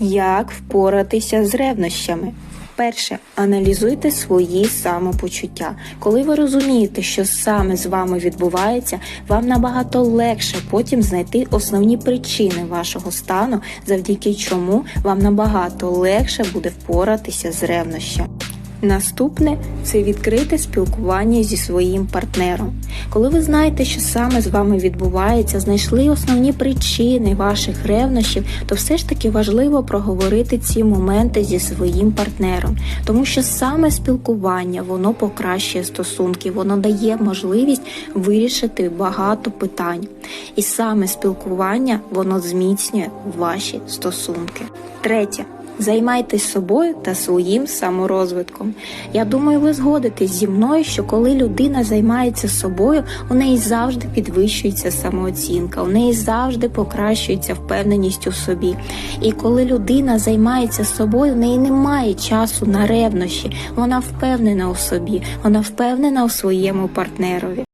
Як впоратися з ревнощами? Перше, аналізуйте свої самопочуття. Коли ви розумієте, що саме з вами відбувається, вам набагато легше потім знайти основні причини вашого стану, завдяки чому вам набагато легше буде впоратися з ревнощами. Наступне це відкрите спілкування зі своїм партнером. Коли ви знаєте, що саме з вами відбувається, знайшли основні причини ваших ревнощів, то все ж таки важливо проговорити ці моменти зі своїм партнером, тому що саме спілкування воно покращує стосунки, воно дає можливість вирішити багато питань. І саме спілкування воно зміцнює ваші стосунки. Третє. Займайтесь собою та своїм саморозвитком. Я думаю, ви згодитесь зі мною, що коли людина займається собою, у неї завжди підвищується самооцінка, у неї завжди покращується впевненість у собі. І коли людина займається собою, у неї немає часу на ревнощі. Вона впевнена у собі, вона впевнена у своєму партнерові.